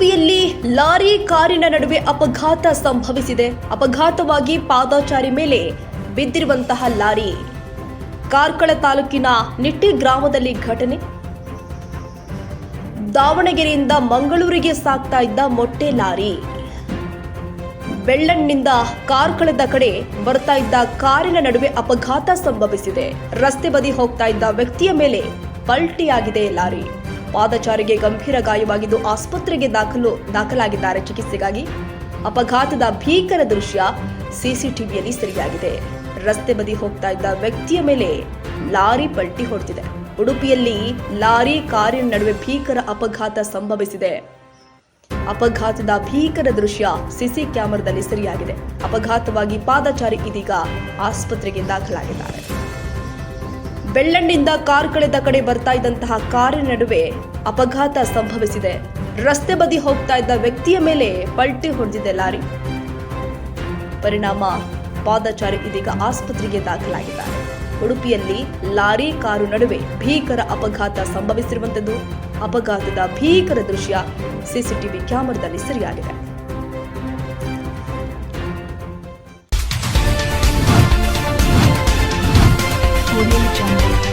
ಉಡುಪಿಯಲ್ಲಿ ಲಾರಿ ಕಾರಿನ ನಡುವೆ ಅಪಘಾತ ಸಂಭವಿಸಿದೆ. ಅಪಘಾತವಾಗಿ ಪಾದಾಚಾರಿ ಮೇಲೆ ಬಿದ್ದಿರುವಂತಹ ಲಾರಿ. ಕಾರ್ಕಳ ತಾಲೂಕಿನ ನಿಟ್ಟಿ ಗ್ರಾಮದಲ್ಲಿ ಘಟನೆ. ದಾವಣಗೆರೆಯಿಂದ ಮಂಗಳೂರಿಗೆ ಸಾಗ್ತಾ ಇದ್ದ ಮೊಟ್ಟೆ ಲಾರಿ. ಬೆಳ್ಳಣ್ಣಿಂದ ಕಾರ್ಕಳದ ಕಡೆ ಬರ್ತಾ ಇದ್ದ ಕಾರಿನ ನಡುವೆ ಅಪಘಾತ ಸಂಭವಿಸಿದೆ. ರಸ್ತೆ ಬದಿ ಹೋಗ್ತಾ ಇದ್ದ ವ್ಯಕ್ತಿಯ ಮೇಲೆ ಪಲ್ಟಿಯಾಗಿದೆ ಲಾರಿ. ಪಾದಚಾರಿಗೆ ಗಂಭೀರ ಗಾಯವಾಗಿದ್ದು ಆಸ್ಪತ್ರೆಗೆ ದಾಖಲು ದಾಖಲಾಗಿದ್ದಾರೆ. ಚಿಕಿತ್ಸೆಗಾಗಿ ಅಪಘಾತದ ಭೀಕರ ದೃಶ್ಯ ಸಿಸಿಟಿವಿಯಲ್ಲಿ ಸೆರೆಯಾಗಿದೆ. ರಸ್ತೆ ಬದಿ ಹೋಗ್ತಾ ಇದ್ದ ವ್ಯಕ್ತಿಯ ಮೇಲೆ ಲಾರಿ ಪಲ್ಟಿ ಹೊಡೆದಿದೆ. ಉಡುಪಿಯಲ್ಲಿ ಲಾರಿ ಕಾರಿನ ನಡುವೆ ಭೀಕರ ಅಪಘಾತ ಸಂಭವಿಸಿದೆ. ಅಪಘಾತದ ಭೀಕರ ದೃಶ್ಯ ಸಿಸಿ ಕ್ಯಾಮೆರಾದಲ್ಲಿ ಸೆರೆಯಾಗಿದೆ. ಅಪಘಾತವಾಗಿ ಪಾದಚಾರಿ ಇದೀಗ ಆಸ್ಪತ್ರೆಗೆ ದಾಖಲಾಗಿದ್ದಾರೆ. ಬೆಳ್ಳಣ್ಣಿಂದ ಕಾರ್ಕಳದ ಕಡೆ ಬರ್ತಾ ಇದ್ದಂತಹ ಕಾರಿನ ನಡುವೆ ಅಪಘಾತ ಸಂಭವಿಸಿದೆ. ರಸ್ತೆ ಬದಿ ಹೋಗ್ತಾ ಇದ್ದ ವ್ಯಕ್ತಿಯ ಮೇಲೆ ಪಲ್ಟಿ ಹೊಡೆದಿದೆ ಲಾರಿ. ಪರಿಣಾಮ ಪಾದಚಾರಿ ಇದೀಗ ಆಸ್ಪತ್ರೆಗೆ ದಾಖಲಾಗಿದ್ದಾರೆ ಉಡುಪಿಯಲ್ಲಿ ಲಾರಿ ಕಾರು ನಡುವೆ ಭೀಕರ ಅಪಘಾತ ಸಂಭವಿಸಿರುವಂತದ್ದು ಅಪಘಾತದ ಭೀಕರ ದೃಶ್ಯ, ಸಿಸಿಟಿವಿ ಕ್ಯಾಮೆರಾದಲ್ಲಿ ಸೆರೆಯಾಗಿದೆ. jungle.